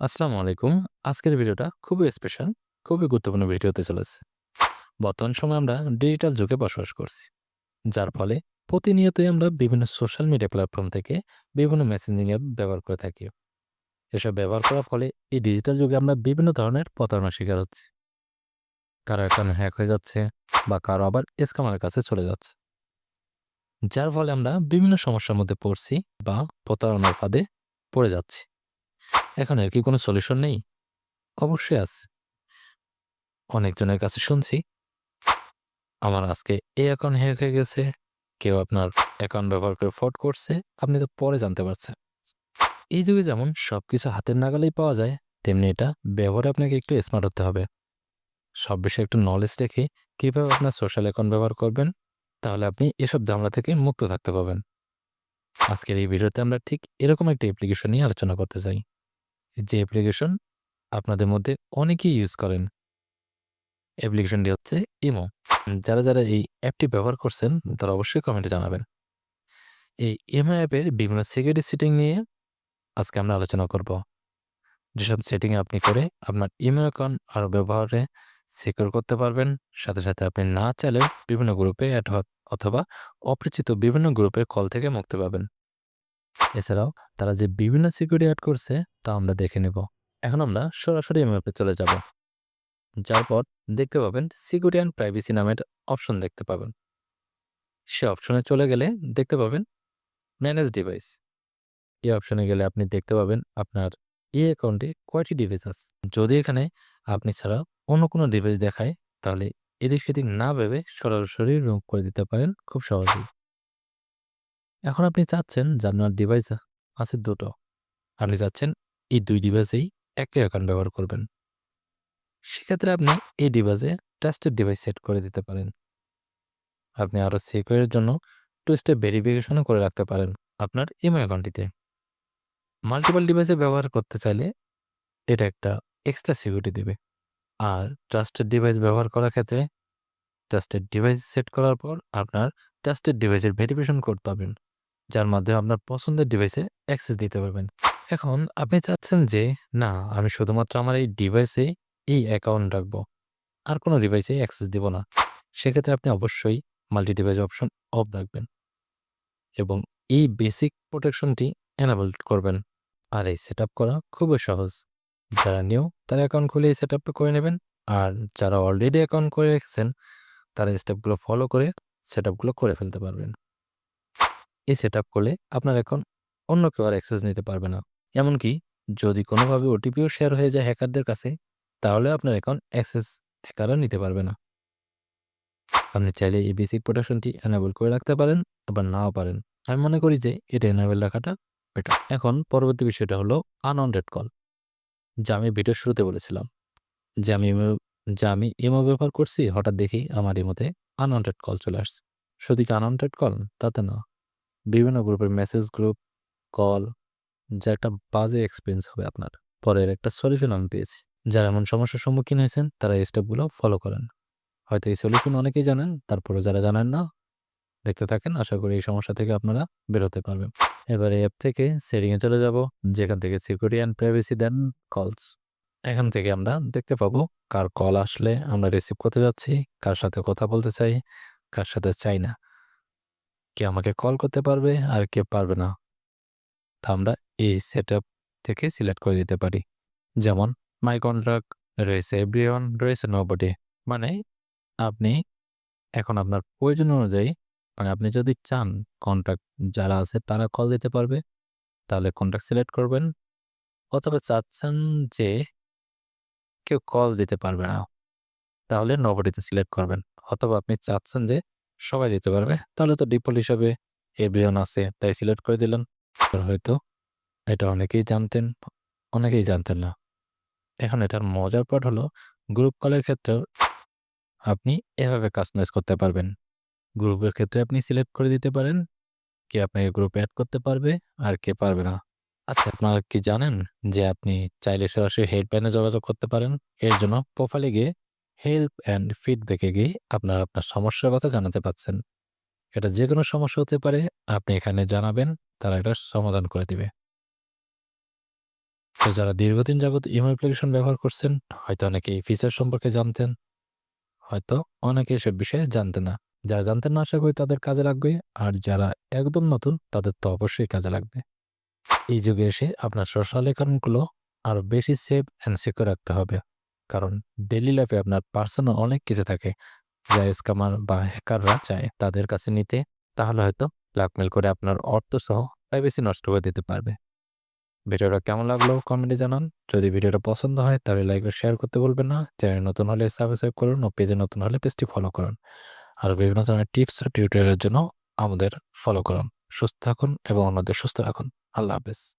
আসসালামু আলাইকুম। আজকের ভিডিওটা খুবই স্পেশাল, খুবই গুরুত্বপূর্ণ ভিডিও হতে চলেছে। বর্তমান সময় আমরা ডিজিটাল যুগে বসবাস করছি। যার ফলে প্রতিনিয়তই আমরা বিভিন্ন সোশ্যাল মিডিয়া প্ল্যাটফর্ম থেকে বিভিন্ন মেসেঞ্জিং অ্যাপ ব্যবহার করে থাকি। এসব ব্যবহার করার ফলে এই ডিজিটাল যুগে আমরা বিভিন্ন ধরনের প্রতারণার শিকার হচ্ছি। কারও অ্যাকাউন্ট হ্যাক হয়ে যাচ্ছে বা কারও আবার স্ক্যামারের কাছে চলে যাচ্ছে। যার ফলে আমরা বিভিন্ন সমস্যার মধ্যে পড়ছি বা প্রতারণার ফাঁদে পড়ে যাচ্ছি। এখন এর কি কোনো সলিউশন নেই? অবশ্যই আছে। অনেকজনের কাছে শুনছি আমার আজকে এই অ্যাকাউন্ট হ্যাক হয়ে গেছে, কেউ আপনার অ্যাকাউন্ট ব্যবহার করে ফ্রড করছে, আপনি তো পরে জানতে পারছেন। এই যুগে যেমন সবকিছু হাতের নাগালেই পাওয়া যায়, তেমনি এটা ব্যবহারে আপনাকে একটু স্মার্ট হতে হবে। সব বিষয়ে একটু নলেজ রেখে কীভাবে আপনার সোশ্যাল অ্যাকাউন্ট ব্যবহার করবেন, তাহলে আপনি এসব ঝামেলা থেকে মুক্ত থাকতে পারবেন। আজকের এই ভিডিওতে আমরা ঠিক এরকম একটা অ্যাপ্লিকেশন নিয়ে আলোচনা করতে চাই। যে অ্যাপ্লিকেশন আপনাদের মধ্যে অনেকেই ইউজ করেন। অ্যাপ্লিকেশনটি হচ্ছে ইমো। যারা, যারা এই অ্যাপটি ব্যবহার করছেন তারা অবশ্যই কমেন্টে জানাবেন। এই ইমো অ্যাপের বিভিন্ন সিকিউরিটি সেটিং নিয়ে আজকে আমরা আলোচনা করব। যেসব সেটিং আপনি করে আপনার ইমো অ্যাকাউন্ট আরও ব্যবহারে সিকিউর করতে পারবেন। সাথে, সাথে আপনি না চাইলেও বিভিন্ন গ্রুপে অ্যাড অথবা অপরিচিত বিভিন্ন গ্রুপের কল থেকে মুক্তি পাবেন। এছাড়াও তারা যে বিভিন্ন সিকিউরিটি অ্যাড করছে, তা আমরা দেখে নেব। এখন আমরা সরাসরি ইমো অ্যাপে চলে যাব। যার পর দেখতে পাবেন সিকিউরিটি অ্যান্ড প্রাইভেসি নামের অপশন দেখতে পাবেন। সে অপশনে চলে গেলে দেখতে পাবেন ম্যানেজ ডিভাইস। এই অপশনে গেলে আপনি দেখতে পাবেন আপনার এই অ্যাকাউন্টে কয়টি ডিভাইস আছে। যদি এখানে আপনি ছাড়া অন্য কোনো ডিভাইস দেখায়, তাহলে এদিক সেদিক না ভেবে সরাসরি রিমুভ করে দিতে পারেন খুব সহজেই। এখন আপনি চাচ্ছেন যে আপনার ডিভাইস আছে দুটো। আপনি চাচ্ছেন এই দুই ডিভাইসেই একই অ্যাকাউন্ট ব্যবহার করবেন। সেক্ষেত্রে আপনি এই ডিভাইসে ট্রাস্টেড ডিভাইস সেট করে দিতে পারেন। আপনি আরও সিকিউরের জন্য টু স্টেপ ভেরিফিকেশনও করে রাখতে পারেন আপনার ইমো অ্যাকাউন্টটিতে। মাল্টিপল ডিভাইসে ব্যবহার করতে চাইলে এটা একটা এক্সট্রা সিকিউরিটি দেবে। আর ট্রাস্টেড ডিভাইস ব্যবহার করার ক্ষেত্রে ট্রাস্টেড ডিভাইস সেট করার পর আপনার ট্রাস্টেড ডিভাইসের ভেরিফিকেশন কোড পাবেন। যার মাধ্যমে আপনার পছন্দের ডিভাইসে অ্যাক্সেস দিতে পারবেন। এখন আপনি চাচ্ছেন যে, না, আমি শুধুমাত্র আমার এই ডিভাইসে এই অ্যাকাউন্ট রাখব। আর কোনো ডিভাইসে অ্যাক্সেস দিব না। সেক্ষেত্রে আপনি অবশ্যই মাল্টি ডিভাইস অপশন অফ রাখবেন। এবং এই বেসিক প্রোটেকশনটি এনাবল করবেন। আর এই সেটআপ করা খুবই সহজ। যারা নিউ তারা অ্যাকাউন্ট খুলে এই সেটআপটা করে নেবেন। আর যারা অলরেডি অ্যাকাউন্ট করে রেখেছেন, তারা স্টেপগুলো ফলো করে সেটআপগুলো করে ফেলতে পারবেন। এই সেটআপ করলে আপনার এখন অন্য কেউ আর অ্যাক্সেস নিতে পারবে না। এমনকি যদি কোনোভাবে ওটিপিও শেয়ার হয়ে যায় হ্যাকারদের কাছে, তাহলে আপনার অ্যাকাউন্ট অ্যাক্সেস হ্যাকাররা নিতে পারবে না। আপনি চাইলে এই বেসিক প্রোটেকশনটি এনাবল করে রাখতে পারেন, আবার নাও পারেন। আমি মনে করি যে এটা এনাবল রাখাটা বেটার। এখন পরবর্তী বিষয়টা হলো আনওয়ান্টেড কল। যা আমি ভিডিওর শুরুতে বলেছিলাম। যে আমি যে আমি ইমো ব্যবহার করছি, হঠাৎ দেখি আমার ইমোতে আনওয়ান্টেড কল চলে আসছে। শুধু কি আনওয়ান্টেড কল? তাতে না। বিভিন্ন গ্রুপের মেসেজ গ্রুপ, কল যা একটা বাজে এক্সপিরিয়েন্স হবে আপনার। পরের একটা সলিউশন আমি পেয়েছি। যারা এমন সমস্যার সম্মুখীন হয়েছেন তারা এই স্টেপগুলো ফলো করেন। হয়তো এই সলিউশন অনেকেই জানেন, তারপরেও যারা জানেন না দেখতে থাকেন। আশা করি এই সমস্যা থেকে আপনারা বেরোতে পারবেন। এবার অ্যাপ থেকে সেটিং এ চলে যাব। যেখান থেকে সিকিউরিটি অ্যান্ড প্রাইভেসি দেন কলস। এখান থেকে আমরা দেখতে পাবো কার কল আসলে আমরা রিসিভ করতে যাচ্ছি, কার সাথে কথা বলতে চাই, কার সাথে চাই না। কে আমাকে কল করতে পারবে আর কে পারবে না। তা আমরা এই সেটআপ থেকে সিলেক্ট করে দিতে পারি। যেমন মাই কন্ট্রাক্ট রয়েছে এভরিওয়ান রয়েছে নোবডি। মানে আপনি এখন আপনার প্রয়োজন অনুযায়ী মানে আপনি যদি চান কন্ট্যাক্ট যারা আছে তারা কল দিতে পারবে, তাহলে কন্ট্রাক্ট সিলেক্ট করবেন। অথবা চাচ্ছেন যে কেউ কল দিতে পারবে না। তাহলে নোবডিতে সিলেক্ট করবেন। অথবা আপনি চাচ্ছেন যে সবাই দিতে পারবে, তাহলে তো ডিফল্ট হিসাবে এভরিওয়ান আছে তাই সিলেক্ট করে দিলেন। হয়তো এটা অনেকেই জানতেন, অনেকেই জানতেন না। এখন এটার মজার পার্ট হলো গ্রুপ কলের ক্ষেত্রেও আপনি এভাবে কাস্টমাইজ করতে পারবেন। গ্রুপের ক্ষেত্রে আপনি সিলেক্ট করে দিতে পারেন কে আপনাকে গ্রুপে অ্যাড করতে পারবে আর কে পারবে না। আচ্ছা আপনারা কি জানেন যে আপনি চাইলে সরাসরি হেল্পলাইনে যোগাযোগ করতে পারেন? এর জন্য প্রোফাইলে গিয়ে হেল্প অ্যান্ড ফিডব্যাকে গিয়ে আপনারা আপনার সমস্যার কথা জানাতে পারছেন। এটা যেকোনো সমস্যা হতে পারে, আপনি এখানে জানাবেন, তারা এটা সমাধান করে দিবে। তো যারা দীর্ঘদিন যাবৎ ইমো অ্যাপ্লিকেশন ব্যবহার করছেন, হয়তো অনেকে এই ফিচার সম্পর্কে জানতেন। হয়তো অনেকে এসব বিষয়ে জানতেন না। যারা জানতেন না আশা করি তাদের কাজে লাগবে। আর যারা একদম নতুন তাদের তো অবশ্যই কাজে লাগবে। এই যুগে এসে আপনার সোশ্যাল অ্যাকাউন্টগুলো আরও বেশি সেভ অ্যান্ড সিকিউর রাখতে হবে। কারণ ডেইলি লাইফে আপনার পার্সোনাল অনেক কিছু থাকে যা স্ক্যামার বা হ্যাকাররা চায় তাদের কাছে নিতে। তাহলে হয়তো ব্ল্যাকমেইল করে আপনার অর্থসহ প্রাইভেসি নষ্ট করে দিতে পারবে। ভিডিওটা কেমন লাগল কমেন্টে জানান। যদি ভিডিওটা পছন্দ হয় তাহলে লাইক ও শেয়ার করতে ভুলবেন না। চ্যানেলে নতুন হলে সাবস্ক্রাইব করুন ও পেজে নতুন হলে পেজটি ফলো করুন। আরও বিভিন্ন ধরনের টিপস ও টিউটোরিয়ালের জন্য আমাদের ফলো করুন। সুস্থ থাকুন এবং অন্যদের সুস্থ রাখুন। আল্লাহ হাফেজ।